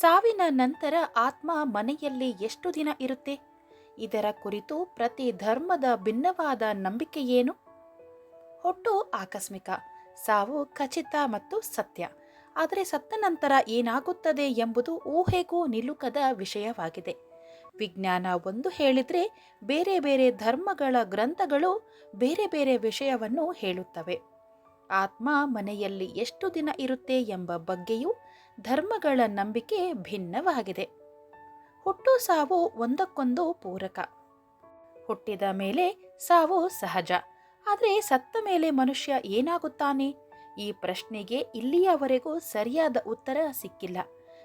ಸಾವಿನ ನಂತರ ಆತ್ಮ ಮನೆಯಲ್ಲಿ ಎಷ್ಟು ದಿನ ಇರುತ್ತೆ? ಇದರ ಕುರಿತು ಪ್ರತಿ ಧರ್ಮದ ಭಿನ್ನವಾದ ನಂಬಿಕೆ ಏನು? ಹುಟ್ಟು ಆಕಸ್ಮಿಕ, ಸಾವು ಖಚಿತ ಮತ್ತು ಸತ್ಯ. ಆದರೆ ಸತ್ತ ನಂತರ ಏನಾಗುತ್ತದೆ ಎಂಬುದು ಊಹೆಗೂ ನಿಲುಕದ ವಿಷಯವಾಗಿದೆ. ವಿಜ್ಞಾನ ಒಂದು ಹೇಳಿದರೆ ಬೇರೆ ಬೇರೆ ಧರ್ಮಗಳ ಗ್ರಂಥಗಳು ಬೇರೆ ಬೇರೆ ವಿಷಯವನ್ನು ಹೇಳುತ್ತವೆ. ಆತ್ಮ ಮನೆಯಲ್ಲಿ ಎಷ್ಟು ದಿನ ಇರುತ್ತೆ ಎಂಬ ಬಗ್ಗೆಯೂ ಧರ್ಮಗಳ ನಂಬಿಕೆ ಭಿನ್ನವಾಗಿದೆ. ಹುಟ್ಟು ಸಾವು ಒಂದಕ್ಕೊಂದು ಪೂರಕ. ಹುಟ್ಟಿದ ಮೇಲೆ ಸಾವು ಸಹಜ. ಆದರೆ ಸತ್ತ ಮೇಲೆ ಮನುಷ್ಯ ಏನಾಗುತ್ತಾನೆ? ಈ ಪ್ರಶ್ನೆಗೆ ಇಲ್ಲಿಯವರೆಗೂ ಸರಿಯಾದ ಉತ್ತರ ಸಿಕ್ಕಿಲ್ಲ.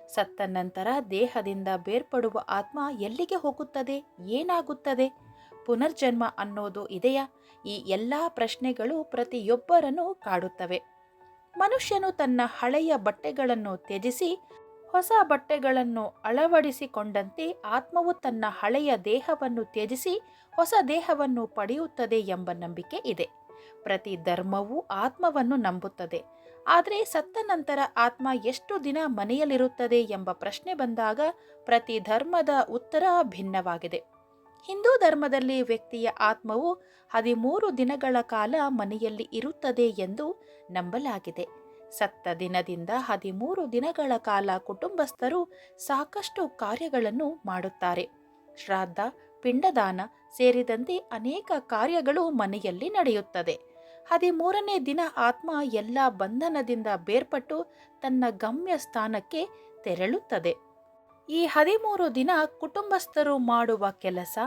ಸತ್ತ ನಂತರ ದೇಹದಿಂದ ಬೇರ್ಪಡುವ ಆತ್ಮ ಎಲ್ಲಿಗೆ ಹೋಗುತ್ತದೆ? ಏನಾಗುತ್ತದೆ? ಪುನರ್ಜನ್ಮ ಅನ್ನೋದು ಇದೆಯಾ? ಈ ಎಲ್ಲ ಪ್ರಶ್ನೆಗಳು ಪ್ರತಿಯೊಬ್ಬರನ್ನು ಕಾಡುತ್ತವೆ. ಮನುಷ್ಯನು ತನ್ನ ಹಳೆಯ ಬಟ್ಟೆಗಳನ್ನು ತ್ಯಜಿಸಿ, ಹೊಸ ಬಟ್ಟೆಗಳನ್ನು ಅಳವಡಿಸಿಕೊಂಡಂತೆ ಆತ್ಮವು ತನ್ನ ಹಳೆಯ ದೇಹವನ್ನು ತ್ಯಜಿಸಿ, ಹೊಸ ದೇಹವನ್ನು ಪಡೆಯುತ್ತದೆ ಎಂಬ ನಂಬಿಕೆ ಇದೆ. ಪ್ರತಿ ಧರ್ಮವೂ ಆತ್ಮವನ್ನು ನಂಬುತ್ತದೆ. ಆದರೆ ಸತ್ತ ನಂತರ ಆತ್ಮ ಎಷ್ಟು ದಿನ ಮನೆಯಲ್ಲಿರುತ್ತದೆ ಎಂಬ ಪ್ರಶ್ನೆ ಬಂದಾಗ ಪ್ರತಿ ಧರ್ಮದ ಉತ್ತರ ಭಿನ್ನವಾಗಿದೆ. ಹಿಂದೂ ಧರ್ಮದಲ್ಲಿ ವ್ಯಕ್ತಿಯ ಆತ್ಮವು ಹದಿಮೂರು ದಿನಗಳ ಕಾಲ ಮನೆಯಲ್ಲಿ ಇರುತ್ತದೆ ಎಂದು ನಂಬಲಾಗಿದೆ. ಸತ್ತ ದಿನದಿಂದ ಹದಿಮೂರು ದಿನಗಳ ಕಾಲ ಕುಟುಂಬಸ್ಥರು ಸಾಕಷ್ಟು ಕಾರ್ಯಗಳನ್ನು ಮಾಡುತ್ತಾರೆ. ಶ್ರಾದ್ದ, ಪಿಂಡದಾನ ಸೇರಿದಂತೆ ಅನೇಕ ಕಾರ್ಯಗಳು ಮನೆಯಲ್ಲಿ ನಡೆಯುತ್ತದೆ. ಹದಿಮೂರನೇ ದಿನ ಆತ್ಮ ಎಲ್ಲ ಬಂಧನದಿಂದ ಬೇರ್ಪಟ್ಟು ತನ್ನ ಗಮ್ಯ ಸ್ಥಾನಕ್ಕೆ ತೆರಳುತ್ತದೆ. ಈ ಹದಿಮೂರು ದಿನ ಕುಟುಂಬಸ್ಥರು ಮಾಡುವ ಕೆಲಸ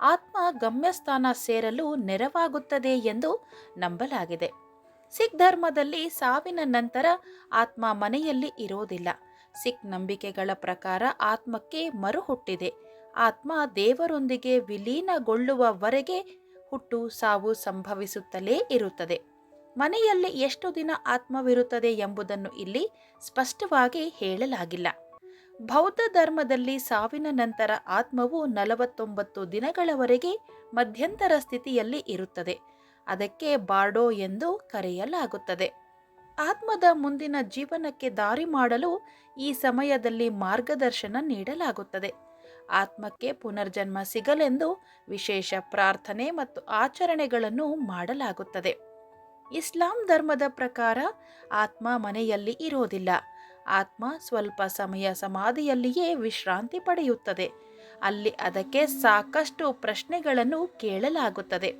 ಆತ್ಮ ಗಮ್ಯಸ್ಥಾನ ಸೇರಲು ನೆರವಾಗುತ್ತದೆ ಎಂದು ನಂಬಲಾಗಿದೆ. ಸಿಖ್ ಧರ್ಮದಲ್ಲಿ ಸಾವಿನ ನಂತರ ಆತ್ಮ ಮನೆಯಲ್ಲಿ ಇರೋದಿಲ್ಲ. ಸಿಖ್ ನಂಬಿಕೆಗಳ ಪ್ರಕಾರ ಆತ್ಮಕ್ಕೆ ಮರುಹುಟ್ಟಿದೆ. ಆತ್ಮ ದೇವರೊಂದಿಗೆ ವಿಲೀನಗೊಳ್ಳುವವರೆಗೆ ಹುಟ್ಟು ಸಾವು ಸಂಭವಿಸುತ್ತಲೇ ಇರುತ್ತದೆ. ಮನೆಯಲ್ಲಿ ಎಷ್ಟು ದಿನ ಆತ್ಮವಿರುತ್ತದೆ ಎಂಬುದನ್ನು ಇಲ್ಲಿ ಸ್ಪಷ್ಟವಾಗಿ ಹೇಳಲಾಗಿಲ್ಲ. ಬೌದ್ಧ ಧರ್ಮದಲ್ಲಿ ಸಾವಿನ ನಂತರ ಆತ್ಮವು ನಲವತ್ತೊಂಬತ್ತು ದಿನಗಳವರೆಗೆ ಮಧ್ಯಂತರ ಸ್ಥಿತಿಯಲ್ಲಿ ಇರುತ್ತದೆ. ಅದಕ್ಕೆ ಬಾರ್ಡೋ ಎಂದು ಕರೆಯಲಾಗುತ್ತದೆ. ಆತ್ಮದ ಮುಂದಿನ ಜೀವನಕ್ಕೆ ದಾರಿ ಮಾಡಲು ಈ ಸಮಯದಲ್ಲಿ ಮಾರ್ಗದರ್ಶನ ನೀಡಲಾಗುತ್ತದೆ. ಆತ್ಮಕ್ಕೆ ಪುನರ್ಜನ್ಮ ಸಿಗಲೆಂದು ವಿಶೇಷ ಪ್ರಾರ್ಥನೆ ಮತ್ತು ಆಚರಣೆಗಳನ್ನು ಮಾಡಲಾಗುತ್ತದೆ. ಇಸ್ಲಾಂ ಧರ್ಮದ ಪ್ರಕಾರ ಆತ್ಮ ಮನೆಯಲ್ಲಿ ಇರೋದಿಲ್ಲ. ಆತ್ಮ ಸ್ವಲ್ಪ ಸಮಯ ಸಮಾಧಿಯಲ್ಲಿಯೇ ವಿಶ್ರಾಂತಿ ಪಡೆಯುತ್ತದೆ. ಅಲ್ಲಿ ಅದಕ್ಕೆ ಸಾಕಷ್ಟು ಪ್ರಶ್ನೆಗಳನ್ನು ಕೇಳಲಾಗುತ್ತದೆ.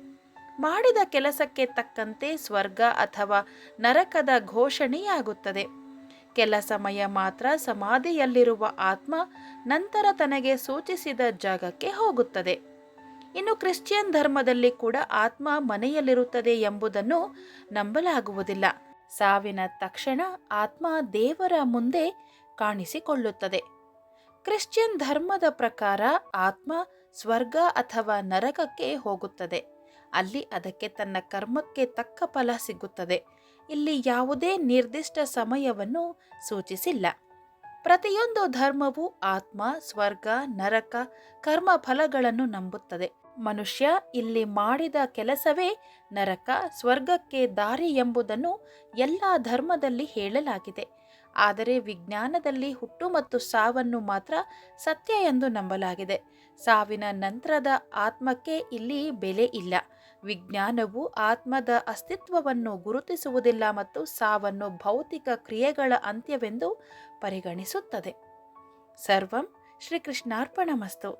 ಮಾಡಿದ ಕೆಲಸಕ್ಕೆ ತಕ್ಕಂತೆ ಸ್ವರ್ಗ ಅಥವಾ ನರಕದ ಘೋಷಣೆಯಾಗುತ್ತದೆ. ಕೆಲ ಸಮಯ ಮಾತ್ರ ಸಮಾಧಿಯಲ್ಲಿರುವ ಆತ್ಮ ನಂತರ ತನಗೆ ಸೂಚಿಸಿದ ಜಾಗಕ್ಕೆ ಹೋಗುತ್ತದೆ. ಇನ್ನು ಕ್ರಿಶ್ಚಿಯನ್ ಧರ್ಮದಲ್ಲಿ ಕೂಡ ಆತ್ಮ ಮನೆಯಲ್ಲಿರುತ್ತದೆ ಎಂಬುದನ್ನು ನಂಬಲಾಗುವುದಿಲ್ಲ. ಸಾವಿನ ತಕ್ಷಣ ಆತ್ಮ ದೇವರ ಮುಂದೆ ಕಾಣಿಸಿಕೊಳ್ಳುತ್ತದೆ. ಕ್ರಿಶ್ಚಿಯನ್ ಧರ್ಮದ ಪ್ರಕಾರ ಆತ್ಮ ಸ್ವರ್ಗ ಅಥವಾ ನರಕಕ್ಕೆ ಹೋಗುತ್ತದೆ. ಅಲ್ಲಿ ಅದಕ್ಕೆ ತನ್ನ ಕರ್ಮಕ್ಕೆ ತಕ್ಕ ಫಲ ಸಿಗುತ್ತದೆ. ಇಲ್ಲಿ ಯಾವುದೇ ನಿರ್ದಿಷ್ಟ ಸಮಯವನ್ನು ಸೂಚಿಸಿಲ್ಲ. ಪ್ರತಿಯೊಂದು ಧರ್ಮವು ಆತ್ಮ, ಸ್ವರ್ಗ, ನರಕ, ಕರ್ಮ ಫಲಗಳನ್ನು ನಂಬುತ್ತದೆ. ಮನುಷ್ಯ ಇಲ್ಲಿ ಮಾಡಿದ ಕೆಲಸವೇ ನರಕ, ಸ್ವರ್ಗಕ್ಕೆ ದಾರಿ ಎಂಬುದನ್ನು ಎಲ್ಲ ಧರ್ಮದಲ್ಲಿ ಹೇಳಲಾಗಿದೆ. ಆದರೆ ವಿಜ್ಞಾನದಲ್ಲಿ ಹುಟ್ಟು ಮತ್ತು ಸಾವನ್ನು ಮಾತ್ರ ಸತ್ಯ ಎಂದು ನಂಬಲಾಗಿದೆ. ಸಾವಿನ ನಂತರದ ಆತ್ಮಕ್ಕೆ ಇಲ್ಲಿ ಬೆಲೆ ಇಲ್ಲ. ವಿಜ್ಞಾನವು ಆತ್ಮದ ಅಸ್ತಿತ್ವವನ್ನು ಗುರುತಿಸುವುದಿಲ್ಲ ಮತ್ತು ಸಾವನ್ನು ಭೌತಿಕ ಕ್ರಿಯೆಗಳ ಅಂತ್ಯವೆಂದು ಪರಿಗಣಿಸುತ್ತದೆ. ಸರ್ವಂ ಶ್ರೀಕೃಷ್ಣಾರ್ಪಣಮಸ್ತು.